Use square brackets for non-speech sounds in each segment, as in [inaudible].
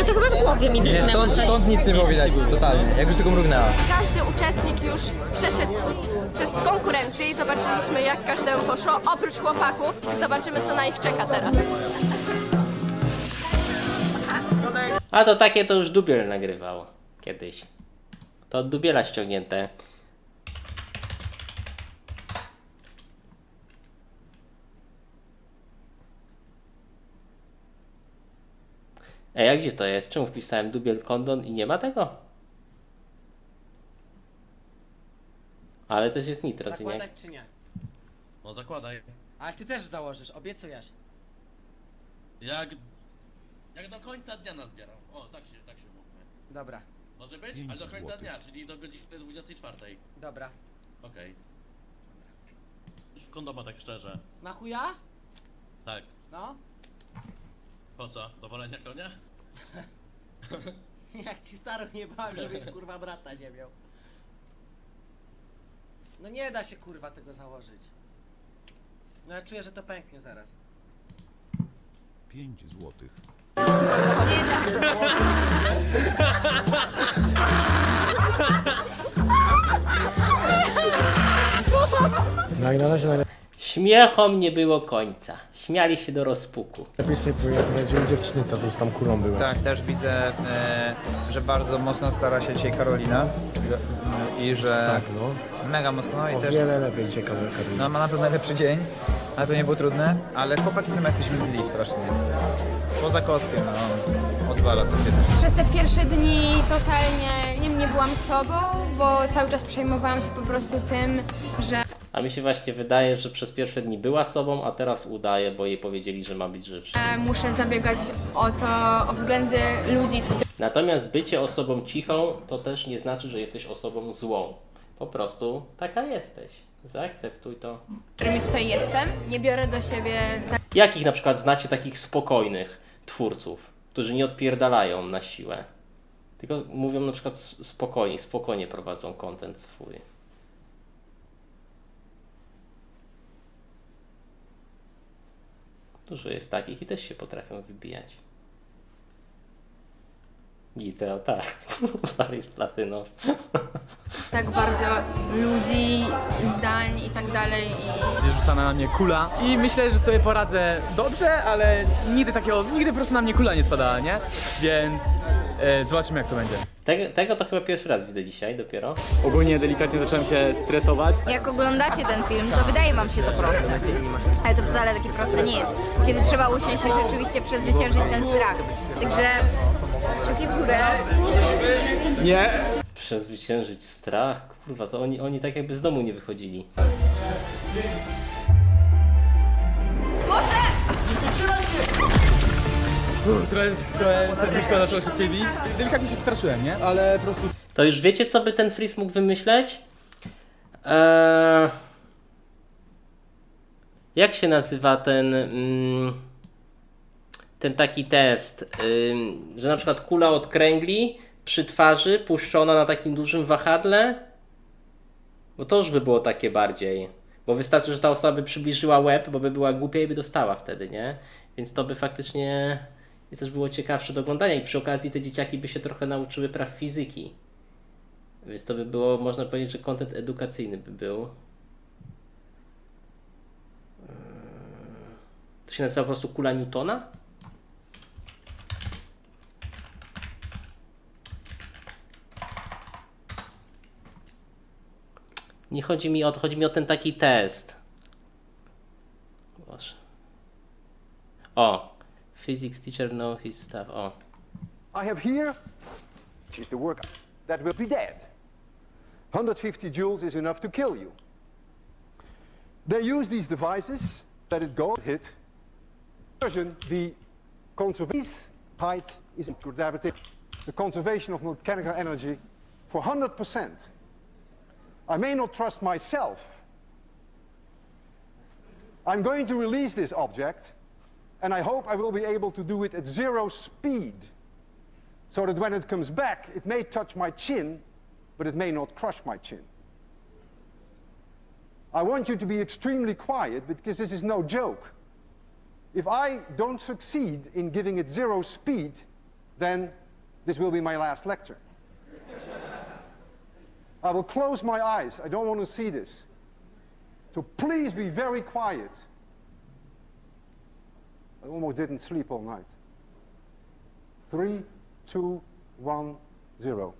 ale to chyba w głowie mi Nie, drgnęło. stąd, stąd nic nie było widać, totalnie. Jakby tylko mrugnęła. Każdy uczestnik już przeszedł przez konkurencję i zobaczyliśmy jak każdemu poszło, oprócz chłopaków. Zobaczymy co na ich czeka teraz. A to takie to już Dubiel nagrywał kiedyś. To od Dubiela ściągnięte. Ej, a gdzie to jest? Czemu wpisałem Dubiel Kondon i nie ma tego? Ale też jest nitro, co nie? Zakładać czy nie? No zakładaj. Ale ty też założysz, obiecujesz. Jak... Jak do końca dnia nazbieram. O, tak się, tak się umówmy. Dobra, Może być? Ale do końca dnia, czyli do godziny 24. dobra. Okej. Kondoma tak szczerze. Na chuja? Tak. No? Po co? Do wolenia konia? [laughs] Jak ci staro nie bałem, żebyś kurwa brata nie miał. No nie da się kurwa tego założyć. No ja czuję, że to pęknie zaraz. 5 złotych. No i na razie Śmiechom nie było końca. Śmiali się do rozpuku. najlepiej sobie poradziły dziewczyny, co tu z tą kulą były. Tak, też widzę, e, że bardzo mocno stara się dzisiaj Karolina. I że Tak, no. mega mocno i O też wiele lepiej dzisiaj Karolina. no, ma na pewno najlepszy dzień, ale to nie było trudne. Ale chłopaki są jacyś mili strasznie. Poza kostkiem, no, odwala co chwilę. Przez te pierwsze dni totalnie nie, nie byłam sobą, bo cały czas przejmowałam się po prostu tym, że A mi się właśnie wydaje, że przez pierwsze dni była sobą, a teraz udaje, bo jej powiedzieli, że ma być żywsza. muszę zabiegać o to, o względy ludzi, z Natomiast bycie osobą cichą to też nie znaczy, że jesteś osobą złą. Po prostu taka jesteś. Zaakceptuj to. którymi tutaj jestem. Nie biorę do siebie tak, Jakich na przykład znacie takich spokojnych twórców, którzy nie odpierdalają na siłę, tylko mówią na przykład spokojnie, spokojnie prowadzą content swój. Dużo jest takich i też się potrafią wybijać. I to tak, [laughs] dalej z platyną. tak bardzo ludzi, zdań i tak dalej. I Będzie rzucana na mnie kula i myślę, że sobie poradzę dobrze, ale nigdy takiego, nigdy po prostu na mnie kula nie spadała, nie? Więc e, zobaczymy jak to będzie. Tego, tego to chyba pierwszy raz widzę dzisiaj dopiero. Ogólnie delikatnie zacząłem się stresować. Jak oglądacie ten film, to wydaje wam się to proste. Ale to wcale takie proste nie jest. Kiedy trzeba usiąść i rzeczywiście przezwyciężyć ten strach. Także kciuki w górę. Nie. Przezwyciężyć strach. Kurwa, to oni, oni tak jakby z domu nie wychodzili. Uff, [laughs] trochę, trochę serduszko zaczęło szybciej bić. Delikatnie się przestraszyłem, nie? Ale po prostu To już wiecie, co by ten Freeze mógł wymyśleć? Eee... Jak się nazywa ten. Mm, ten taki test, że na przykład kula od kręgli przy twarzy puszczona na takim dużym wahadle? Bo to już by było takie bardziej. Bo wystarczy, że ta osoba by przybliżyła łeb, bo by była głupia i by dostała wtedy, nie? Więc to by faktycznie i też było ciekawsze do oglądania i przy okazji te dzieciaki by się trochę nauczyły praw fizyki. Więc to by było, można powiedzieć, że kontent edukacyjny by był. Eee, To się nazywa po prostu kula Newtona? Nie chodzi mi o to, chodzi mi o ten taki test. Boże. O! Physics teacher know his stuff. Oh. I have here, which is the work that will be dead. 150 joules is enough to kill you. They use these devices, let it go, hit. The conservation height is gravity, the conservation of mechanical energy for 100%. I may not trust myself. I'm going to release this object, and I hope I will be able to do it at zero speed so that when it comes back, it may touch my chin, but it may not crush my chin. I want you to be extremely quiet because this is no joke. If I don't succeed in giving it zero speed, then this will be my last lecture. I will close my eyes. I don't want to see this. So please be very quiet. I almost didn't sleep all night. Three, two, one, zero.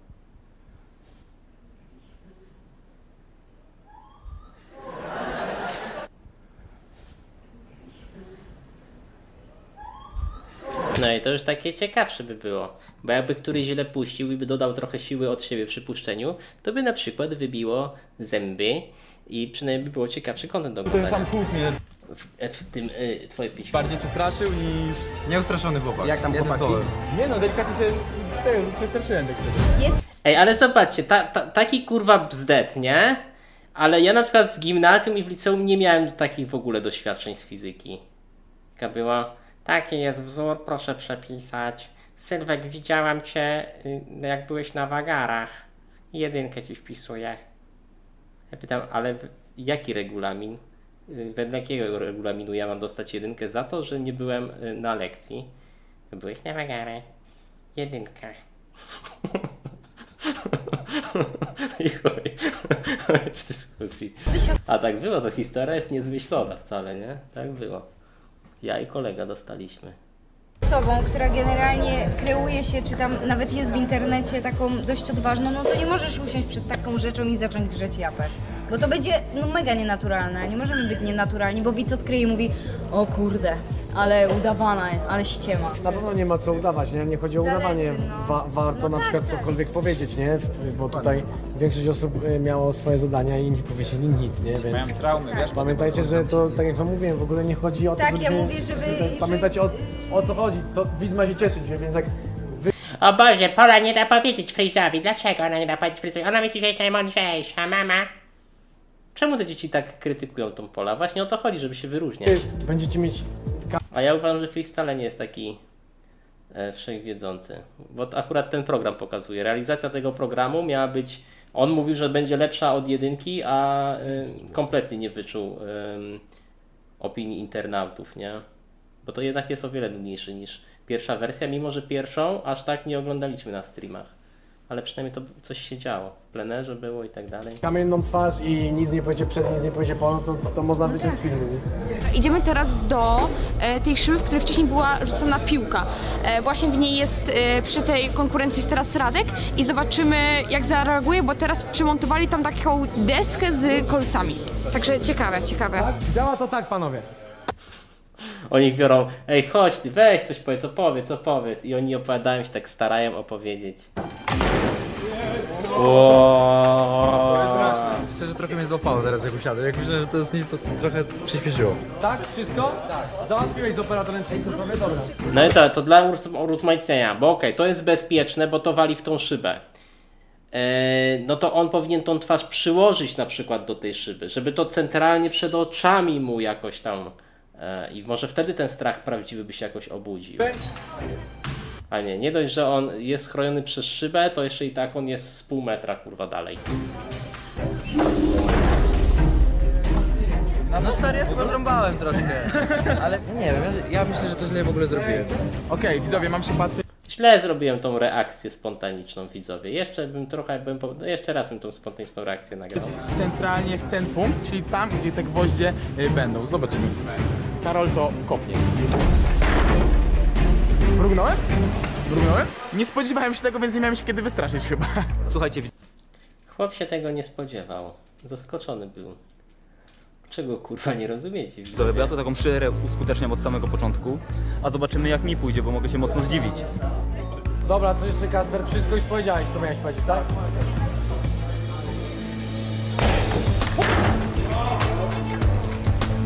No i to już takie ciekawsze by było. Bo jakby któryś źle puścił i by dodał trochę siły od siebie przy puszczeniu, to by na przykład wybiło zęby i przynajmniej by było ciekawszy content do oglądania. sam huk mnie W, w tym y, twoje piśmie. bardziej przestraszył niż... Nieustraszony chłopak. Jak tam Jednym chłopaki? słowem. Nie no, delikatnie się tego, przestraszyłem tak szczerze. Ej, ale zobaczcie, ta, ta, taki kurwa bzdet, nie? Ale ja na przykład w gimnazjum i w liceum nie miałem takich w ogóle doświadczeń z fizyki. Taka była, taki jest wzór, proszę przepisać. Sylwek, widziałam cię, y, jak byłeś na wagarach. Jedynkę ci wpisuję. Ja pytam, ale w- jaki regulamin? Y, Wedle jakiego regulaminu ja mam dostać jedynkę za to, że nie byłem y, na lekcji? Byłeś na wagarach. Jedynka. [laughs] I dyskusji. [laughs] A tak było, to historia jest niezmyślona wcale, nie? Tak było. Ja i kolega dostaliśmy. osobą, która generalnie kreuje się, czy tam nawet jest w internecie taką dość odważną, no to nie możesz usiąść przed taką rzeczą i zacząć drzeć japę. Bo to będzie no, mega nienaturalne. Nie możemy być nienaturalni, bo widz odkryje i mówi o kurde, ale udawana, ale ściema. Na pewno nie ma co udawać, nie? Nie chodzi o Zależy, udawanie. no. Wa- warto No na tak, przykład tak. cokolwiek powiedzieć, nie? W- Bo tutaj większość osób y, miało swoje zadania i nie powiedzieli nic, nie? Więc Mają traumy, wiesz? pamiętajcie, że to, tak jak wam mówiłem, w ogóle nie chodzi o to, Tak, żeby ja mówię, żeby- żeby- Pamiętajcie o, o co chodzi, to widz ma się cieszyć, więc jak O Boże, Pola nie da powiedzieć Frizowi. Dlaczego ona nie da powiedzieć Frizowi? Ona myśli, że jest najmądrzejsza, mama. Czemu te dzieci tak krytykują tą Pola? Właśnie o to chodzi, żeby się wyróżniać. wy będziecie mieć A ja uważam, że Freeze wcale nie jest taki e, wszechwiedzący. Bo to akurat ten program pokazuje. Realizacja tego programu miała być. On mówił, że będzie lepsza od jedynki, a e, kompletnie nie wyczuł em, opinii internautów, nie? Bo to jednak jest o wiele nudniejszy niż pierwsza wersja, mimo że pierwszą aż tak nie oglądaliśmy na streamach. Ale przynajmniej to coś się działo. W plenerze było i tak dalej. kamienną twarz i nic nie powiecie przed, nic nie powiecie po, to, to można wyciąć z filmu. nie? Idziemy teraz do e, tej szyby, w której wcześniej była rzucona piłka. E, właśnie w niej jest, e, przy tej konkurencji jest teraz Radek i zobaczymy jak zareaguje, bo teraz przymontowali tam taką deskę z kolcami. Także ciekawe, ciekawe. Działa to tak, panowie. Oni ich biorą, ej chodź ty, weź coś powiedz, opowiedz, opowiedz. I oni opowiadają się tak starają opowiedzieć. Wow. Szczerze trochę mnie złapało teraz jak usiadłem. Jak myślałem, że to jest nic, to trochę przyspieszyło. Tak? Wszystko? Tak. Załatwiłeś z operatorem wszystko, prawie dobra. No i to, to dla urz- urozmaicenia, bo okej, to jest bezpieczne, bo to wali w tą szybę. Eee, no to on powinien tą twarz przyłożyć na przykład do tej szyby, żeby to centralnie przed oczami mu jakoś tam e, i może wtedy ten strach prawdziwy by się jakoś obudził. A nie, nie dość, że on jest chroniony przez szybę, to jeszcze i tak on jest z pół metra kurwa dalej. No stary, ja chyba zrąbałem troszkę. Ale nie wiem, ja, ja myślę, że to źle w ogóle zrobiłem. Okej, widzowie, mam się patrzeć Źle zrobiłem tą reakcję spontaniczną widzowie. Jeszcze bym trochę, bym, po- no jeszcze raz bym tą spontaniczną reakcję nagrał. centralnie w ten punkt, czyli tam, gdzie te gwoździe y, będą. Zobaczymy. Karol to kopnie. Mrugnąłem? Mrugnąłem? Nie spodziewałem się tego, więc nie miałem się kiedy wystraszyć chyba. Słuchajcie, Chłop się tego nie spodziewał. Zaskoczony był. Czego kurwa nie rozumiecie? widzowie, bo ja tu taką szyrę uskuteczniam od samego początku, a zobaczymy jak mi pójdzie, bo mogę się mocno zdziwić. Dobra, co jeszcze Kasper? Wszystko już powiedziałeś, co miałeś powiedzieć, tak?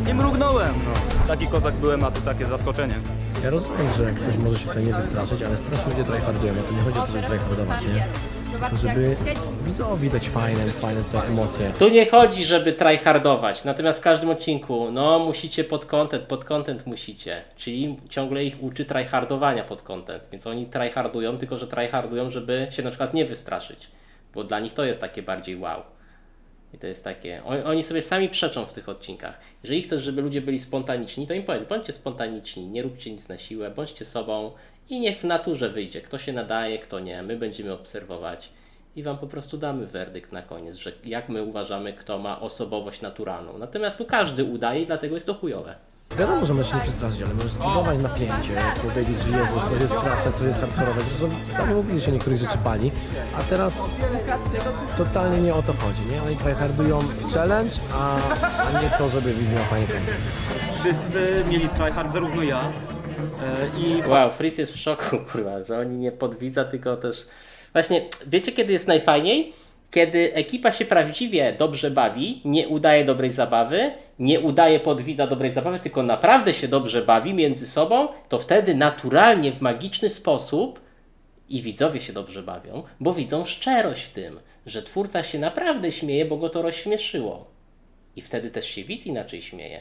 Nie mrugnąłem, no. Taki kozak byłem, a tu takie zaskoczenie. Ja rozumiem, że ktoś może się tutaj nie wystraszyć, ale strasznie ludzie tryhardują, a to nie chodzi o to, żeby tryhardować, nie? Tylko żeby widzowi dać fajne, fajne te emocje. Tu nie chodzi, żeby tryhardować, natomiast w każdym odcinku, no musicie pod content, pod content musicie. Czyli ciągle ich uczy tryhardowania pod content. Więc oni tryhardują, tylko że tryhardują, żeby się na przykład nie wystraszyć. Bo dla nich to jest takie bardziej wow. I to jest takie. Oni, oni sobie sami przeczą w tych odcinkach. Jeżeli chcesz, żeby ludzie byli spontaniczni, to im powiedz, bądźcie spontaniczni, nie róbcie nic na siłę, bądźcie sobą i niech w naturze wyjdzie, kto się nadaje, kto nie. My będziemy obserwować i wam po prostu damy werdykt na koniec, że jak my uważamy, kto ma osobowość naturalną. Natomiast tu każdy udaje dlatego jest to chujowe. Wiadomo, że możesz się nie przestraszyć, ale możesz zbudować napięcie, powiedzieć, że Jezu, coś jest straszne, coś jest hardkorowe. Zresztą sami mówili, że się niektórych rzeczy pali, a teraz totalnie nie o to chodzi, nie? Oni tryhardują challenge, a, a nie to, żeby widz miał fajnie content. Wszyscy mieli tryhard, zarówno ja e, i Wow, Freeze jest w szoku, kurwa, że oni nie podwidza, tylko też... Właśnie, wiecie kiedy jest najfajniej? Kiedy ekipa się prawdziwie dobrze bawi, nie udaje dobrej zabawy, nie udaje podwidza dobrej zabawy, tylko naprawdę się dobrze bawi między sobą, to wtedy naturalnie, w magiczny sposób i widzowie się dobrze bawią, bo widzą szczerość w tym, że twórca się naprawdę śmieje, bo go to rozśmieszyło. I wtedy też się widz inaczej śmieje.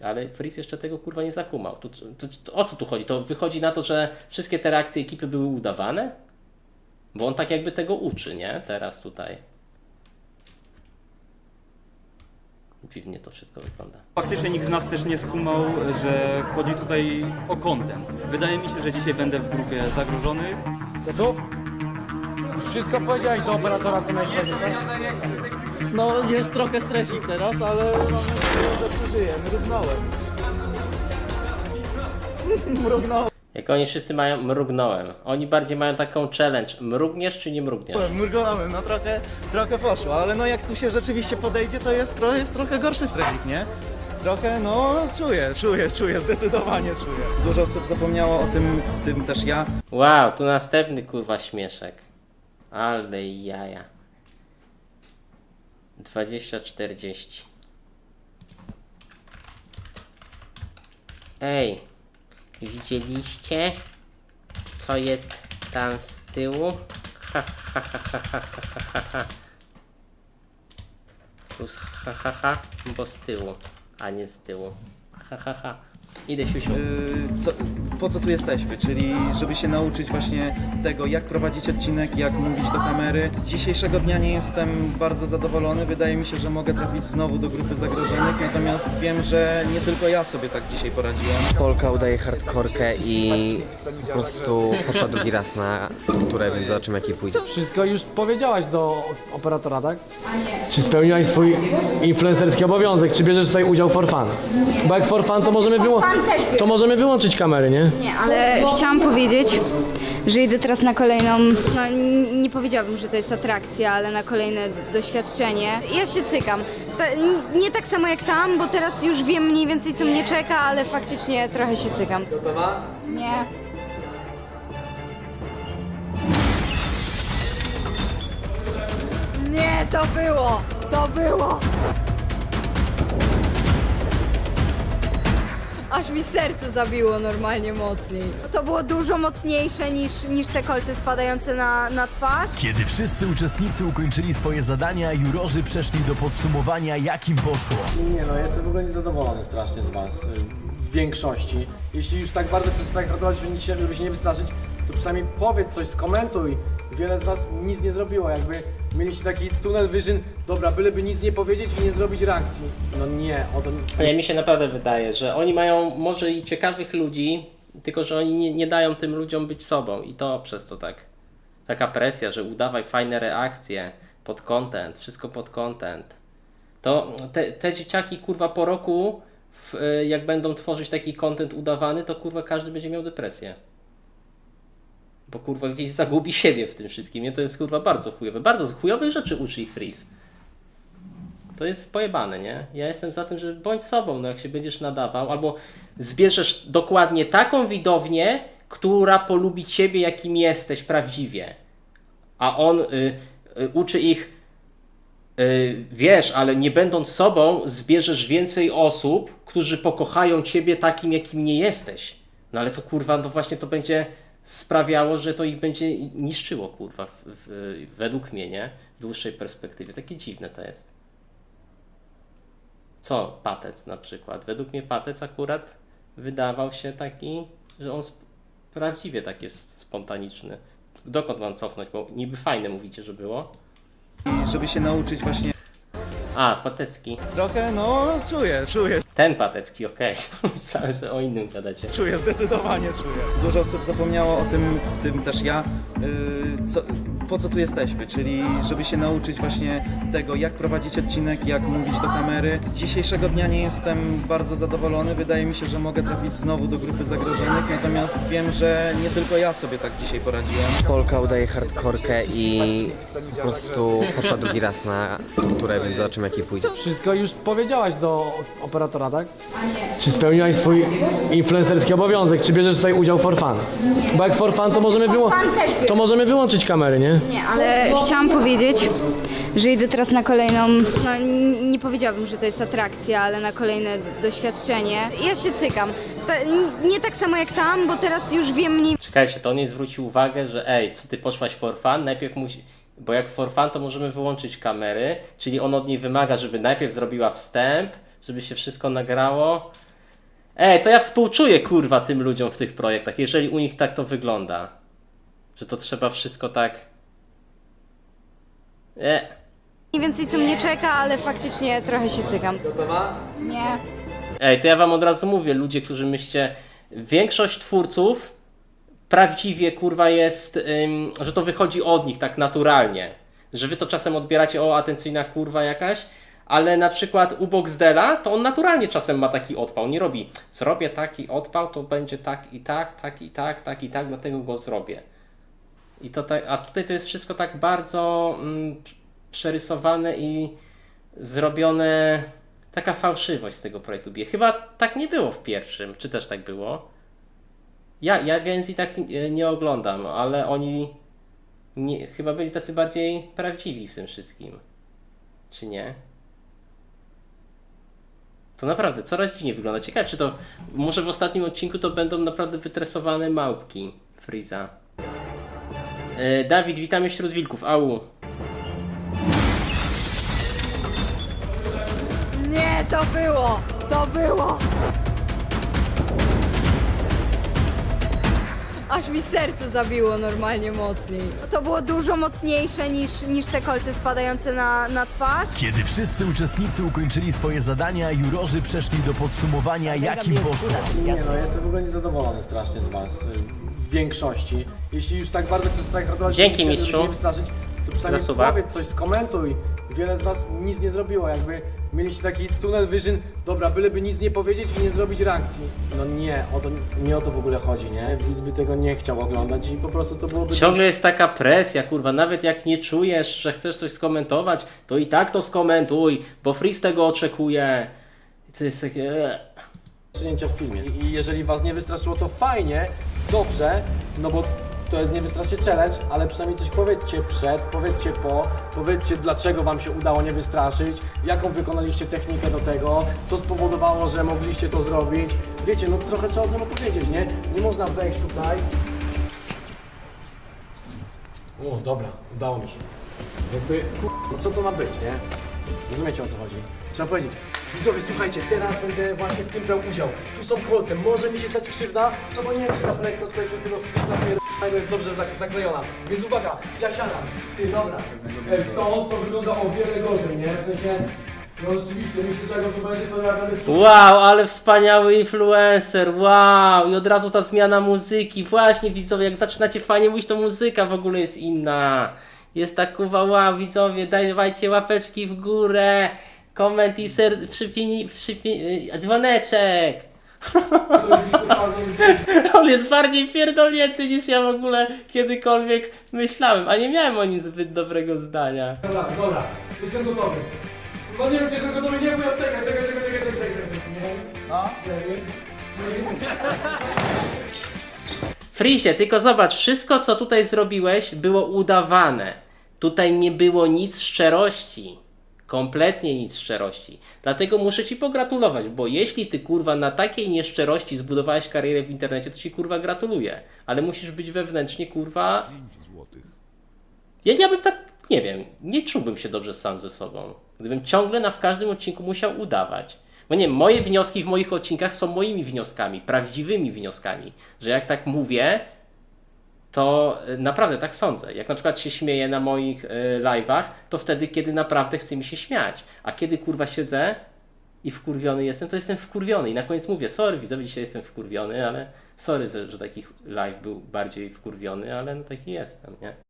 Ale Fritz jeszcze tego kurwa nie zakumał. Tu, tu, tu, o co tu chodzi? To wychodzi na to, że wszystkie te reakcje ekipy były udawane? Bo on tak jakby tego uczy, nie? Teraz tutaj. Dziwnie to wszystko wygląda. faktycznie nikt z nas też nie skumał, że chodzi tutaj o content. Wydaje mi się, że dzisiaj będę w grupie zagrożonych. Gotów? Wszystko powiedziałeś do operatora, co miałeś powiedzieć, tak? No jest trochę stresik teraz, ale mam nadzieję, że przeżyję. Mrugnąłem. [laughs] Mrugnąłem, Jak oni wszyscy mają, mrugnąłem. Oni bardziej mają taką challenge. Mrugniesz czy nie mrugniesz? mrugnąłem, no trochę, trochę poszło, ale no jak tu się rzeczywiście podejdzie, to jest, tro, jest trochę gorszy stresik, nie? Trochę, no czuję, czuję, czuję, zdecydowanie czuję. Dużo osób zapomniało o tym, w tym też ja. Wow, tu następny kurwa śmieszek. Ale jaja. 20-40. Ej, Widzieliście, co jest tam z tyłu? Ha, ha, ha, ha, ha, ha, ha, ha. Plus ha, ha, ha, bo z tyłu, a nie z tyłu. Ha, ha, ha. Idę siusiu. Yy, co, po co tu jesteśmy, czyli żeby się nauczyć właśnie tego, jak prowadzić odcinek, jak mówić do kamery. Z dzisiejszego dnia nie jestem bardzo zadowolony, wydaje mi się, że mogę trafić znowu do grupy zagrożonych, natomiast wiem, że nie tylko ja sobie tak dzisiaj poradziłem. Polka udaje hardkorkę i po prostu poszła drugi raz na torturę, więc zobaczymy jaki pójdzie. Wszystko już powiedziałaś do operatora, tak? Czy spełniłaś swój influencerski obowiązek? Czy bierzesz tutaj udział for fun? Bo jak for fun, to możemy, wyłą- to możemy wyłączyć kamery, nie? Nie, ale chciałam powiedzieć, że idę teraz na kolejną, no n- nie powiedziałabym, że to jest atrakcja, ale na kolejne d- doświadczenie. Ja się cykam. N- nie tak samo jak tam, bo teraz już wiem mniej więcej co mnie czeka, ale faktycznie trochę się cykam. Gotowa? Nie. Nie, to było! To było! Aż mi serce zabiło normalnie mocniej. To było dużo mocniejsze niż, niż te kolce spadające na, na twarz. Kiedy wszyscy uczestnicy ukończyli swoje zadania, jurorzy przeszli do podsumowania, jak im poszło. Nie no, jestem w ogóle niezadowolony strasznie z was. y, W większości. Jeśli już tak bardzo chcesz tak hardować, żeby się, żeby się nie wystraszyć, to przynajmniej powiedz coś, skomentuj. Wiele z was nic nie zrobiło, jakby mieliście taki tunnel vision, dobra, byleby nic nie powiedzieć i nie zrobić reakcji. No nie, o to... Nie, mi się naprawdę wydaje, że oni mają może i ciekawych ludzi, tylko że oni nie, nie dają tym ludziom być sobą i to przez to tak. Taka presja, że udawaj fajne reakcje pod content, wszystko pod content. To te, te dzieciaki kurwa po roku, w, y, jak będą tworzyć taki content udawany, to kurwa każdy będzie miał depresję. Bo kurwa gdzieś zagubi siebie w tym wszystkim. Nie, to jest kurwa bardzo chujowe. Bardzo chujowych rzeczy uczy ich Freeze. To jest pojebane, nie? Ja jestem za tym, że bądź sobą, no jak się będziesz nadawał, albo zbierzesz dokładnie taką widownię, która polubi ciebie, jakim jesteś prawdziwie. A on y, y, uczy ich, y, wiesz, ale nie będąc sobą, zbierzesz więcej osób, którzy pokochają ciebie takim, jakim nie jesteś. No ale to kurwa, no właśnie to będzie sprawiało, że to ich będzie niszczyło, kurwa, w, w, według mnie, nie? W dłuższej perspektywie. Takie dziwne to jest. Co Patec na przykład? Według mnie Patec akurat wydawał się taki, że on prawdziwie tak jest spontaniczny. Dokąd mam cofnąć? Bo niby fajne mówicie, że było. Żeby się nauczyć właśnie A, Patecki. Trochę, no, czuję, czuję. Ten Patecki, okej. [laughs] Myślałem, że o innym gadacie. Czuję, zdecydowanie czuję. Dużo osób zapomniało o tym, w tym też ja, yy, co, po co tu jesteśmy, czyli żeby się nauczyć właśnie tego, jak prowadzić odcinek, jak mówić do kamery. Z dzisiejszego dnia nie jestem bardzo zadowolony, wydaje mi się, że mogę trafić znowu do grupy zagrożonych, natomiast wiem, że nie tylko ja sobie tak dzisiaj poradziłem. Polka udaje hardkorkę i po prostu poszła drugi raz na turę, więc zobaczymy jaki pójdzie. Wszystko już powiedziałaś do operatora, tak? Czy spełniłaś swój influencerski obowiązek? Czy bierzesz tutaj udział for fun? Bo jak for fun, to możemy, też bierze. to możemy wyłączyć kamery, nie? Nie, ale chciałam powiedzieć, że idę teraz na kolejną, no n- nie powiedziałabym, że to jest atrakcja, ale na kolejne doświadczenie. Ja się cykam. Ta, n- nie tak samo jak tam, bo teraz już wiem mniej Czekajcie, to on jej zwrócił uwagę, że ej, co ty poszłaś for fun? Najpierw musi... Bo jak for fun, to możemy wyłączyć kamery, czyli on od niej wymaga, żeby najpierw zrobiła wstęp, żeby się wszystko nagrało. Ej, to ja współczuję kurwa tym ludziom w tych projektach, jeżeli u nich tak to wygląda. Że to trzeba wszystko tak... E. więcej co mnie czeka, ale faktycznie trochę się cykam. Gotowa? Nie. Ej, to ja wam od razu mówię, ludzie, którzy myślicie, większość twórców prawdziwie kurwa jest, ym, że to wychodzi od nich tak naturalnie. Że wy to czasem odbieracie, o atencyjna kurwa jakaś, ale na przykład u Boxdela to on naturalnie czasem ma taki odpał. Nie robi, zrobię taki odpał, to będzie tak i tak, tak i tak, tak i tak, dlatego go zrobię. I to tak, a tutaj to jest wszystko tak bardzo mm, przerysowane i zrobione taka fałszywość z tego projektu bije. Chyba tak nie było w pierwszym, czy też tak było? Ja, ja Genzi tak nie oglądam, ale oni nie, chyba byli tacy bardziej prawdziwi w tym wszystkim. Czy nie? To naprawdę coraz dziwniej wygląda. Ciekawe, czy to może w ostatnim odcinku to będą naprawdę wytresowane małpki Friza. E, Dawid, witamy wśród wilków. Au. Nie, to było! To było! Aż mi serce zabiło normalnie mocniej. To było dużo mocniejsze niż, niż te kolce spadające na, na twarz. Kiedy wszyscy uczestnicy ukończyli swoje zadania, jurorzy przeszli do podsumowania, jak im poszło. Nie no, jestem w ogóle niezadowolony strasznie z was. y, W większości. Jeśli już tak bardzo chcesz tak radować, Dzięki, żeby się mistrzu. nie wystraszyć, to przynajmniej Za suba. powiedz coś, skomentuj. Wiele z was nic nie zrobiło, jakby mieliście taki tunnel vision, dobra, byleby nic nie powiedzieć i nie zrobić reakcji. No nie, o to, nie o to w ogóle chodzi, nie? Widz by tego nie chciał oglądać i po prostu to byłoby... Ciągle jest taka presja, kurwa, nawet jak nie czujesz, że chcesz coś skomentować, to i tak to skomentuj, bo Freeze tego oczekuje. I to jest takie... e. przyjęcia w filmie. I jeżeli was nie wystraszyło, to fajnie, dobrze, no bo to jest nie wystraszcie challenge, ale przynajmniej coś powiedzcie przed, powiedzcie po, powiedzcie dlaczego wam się udało nie wystraszyć, jaką wykonaliście technikę do tego, co spowodowało, że mogliście to zrobić. Wiecie, no trochę trzeba o tym opowiedzieć, nie? Nie można wejść tutaj. O, dobra, udało mi się. Jakby, kur- co to ma być, nie? Rozumiecie o co chodzi? Trzeba powiedzieć, widzowie, słuchajcie, teraz będę właśnie w tym brał udział. Tu są kolce, może mi się stać krzywda, no bo nie wiem, czy ta pleksa tutaj przez tego napierdolenia jest dobrze zak- zaklejona. Więc uwaga, ja siadam. Ty, dobra. Stąd to wygląda o wiele gorzej, nie? W sensie, no rzeczywiście, myślę, że jak on tu będzie, to ja będę. Wow, ale wspaniały influencer, wow! I od razu ta zmiana muzyki. Właśnie widzowie, jak zaczynacie fajnie mówić, to muzyka w ogóle jest inna. Jest tak kurwa, wow, widzowie, dajcie łapeczki w górę, koment i ser... przypini... przypini... dzwoneczek. [laughs] On jest bardziej pierdolnięty niż ja w ogóle kiedykolwiek myślałem, a nie miałem o nim zbyt dobrego zdania. Dobra, dobra, jestem gotowy. No nie wiem, czy jestem gotowy, nie, bo ja czekaj, czekaj, czekaj, czekaj, czekaj, czekaj, czekaj. Nie, No. nie, Frisie, tylko zobacz, wszystko co tutaj zrobiłeś było udawane. Tutaj nie było nic szczerości. Kompletnie nic szczerości. Dlatego muszę ci pogratulować, bo jeśli ty kurwa na takiej nieszczerości zbudowałeś karierę w internecie, to ci kurwa gratuluję. Ale musisz być wewnętrznie kurwa. Ja, ja bym tak, nie wiem, nie czułbym się dobrze sam ze sobą. Gdybym ciągle na w każdym odcinku musiał udawać. Bo nie, moje wnioski w moich odcinkach są moimi wnioskami, prawdziwymi wnioskami. Że jak tak mówię, to y, naprawdę tak sądzę. Jak na przykład się śmieję na moich y, live'ach, to wtedy, kiedy naprawdę chce mi się śmiać. A kiedy kurwa siedzę i wkurwiony jestem, to jestem wkurwiony. I na koniec mówię, sorry widzowie, dzisiaj jestem wkurwiony, ale sorry, że, że taki live był bardziej wkurwiony, ale no taki jestem, nie?